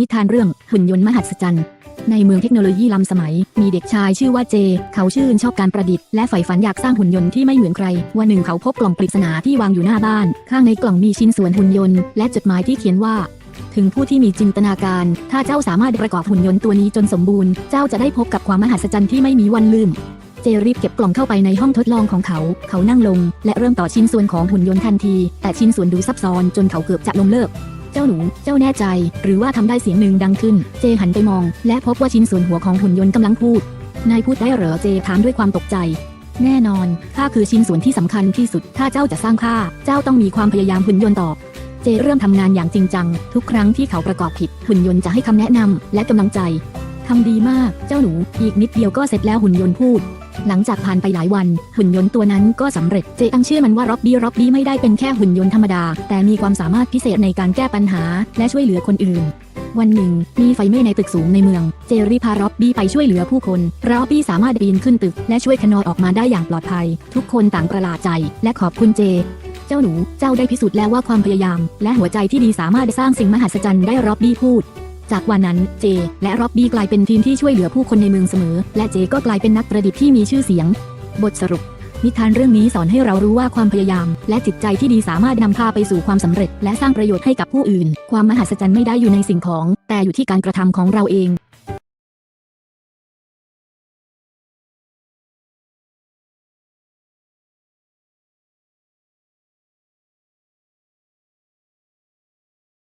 นิทานเรื่องหุ่นยนต์มหัศจรรย์ ในเมืองเทคโนโลยีล้ำสมัย มีเด็กชายชื่อว่าเจ เขาชื่นชอบการประดิษฐ์และใฝ่ฝันอยากสร้างหุ่นยนต์ที่ไม่เหมือนใคร วันหนึ่งเขาพบกล่องปริศนาที่วางอยู่หน้าบ้าน ข้างในกล่องมีชิ้นส่วนหุ่นยนต์และจดหมายที่เขียนว่า ถึงผู้ที่มีจินตนาการ ถ้าเจ้าสามารถประกอบหุ่นยนต์ตัวนี้จนสมบูรณ์ เจ้าจะได้พบกับความมหัศจรรย์ที่ไม่มีวันลืมเจรีบเก็บกล่องเข้าไปในห้องทดลองของเขา เขานั่งลง และเริ่มต่อชิ้นส่วนของหุ่นยนต์ทันที แต่ชิ้นส่วนดูซับซ้อนจนเขาเกือบจะล้มเลิก เจ้าหนู เจ้าแน่ใจ หรือว่าทำได้เสียงหนึ่งดังขึ้น เจหันไปมอง และพบว่าชิ้นส่วนหัวของหุ่นยนต์กำลังพูด นายพูดได้เหรอเจถามด้วยความตกใจ แน่นอน ข้าคือชิ้นส่วนที่สำคัญที่สุด ถ้าเจ้าจะสร้างข้า เจ้าต้องมีความพยายามหุ่นยนต์ตอบเจเริ่มทำงานอย่างจริงจัง ทุกครั้งที่เขาประกอบผิด หุ่นยนต์จะให้คำแนะนำและกำลังใจทำดีมาก เจ้าหนู อีกนิดเดียวก็เสร็จแล้วหุ่นยนต์พูด หลังจากผ่านไปหลายวัน หุ่นยนต์ตัวนั้นก็สำเร็จ เจตั้งชื่อมันว่าร็อบบี้ร็อบบี้ไม่ได้เป็นแค่หุ่นยนต์ธรรมดา แต่มีความสามารถพิเศษในการแก้ปัญหา และช่วยเหลือคนอื่นวันหนึ่ง มีไฟไหม้ในตึกสูงในเมือง เจรีพาร็อบบี้ไปช่วยเหลือผู้คนร็อบบี้สามารถปีนขึ้นตึก และช่วยคนนอยออกมาได้อย่างปลอดภัย ทุกคนต่างประหลาดใจ และขอบคุณเจ เจ้าหนู เจ้าได้พิสูจน์แล้วว่าความพยายาม และหัวใจที่ดีสามารถสร้างสิ่งมหัศจรรย์ได้ร็อบบี้พูด จากวันนั้นเจ และร็อบบี้กลายเป็นทีมที่ช่วยเหลือผู้คนในเมืองเสมอ และเจก็กลายเป็นนักประดิษฐ์ที่มีชื่อเสียง บทสรุป นิทานเรื่องนี้สอนให้เรารู้ว่าความพยายาม และจิตใจที่ดีสามารถนำพาไปสู่ความสำเร็จ และสร้างประโยชน์ให้กับผู้อื่น ความมหัศจรรย์ไม่ได้อยู่ในสิ่งของ แต่อยู่ที่การกระทำของเราเอง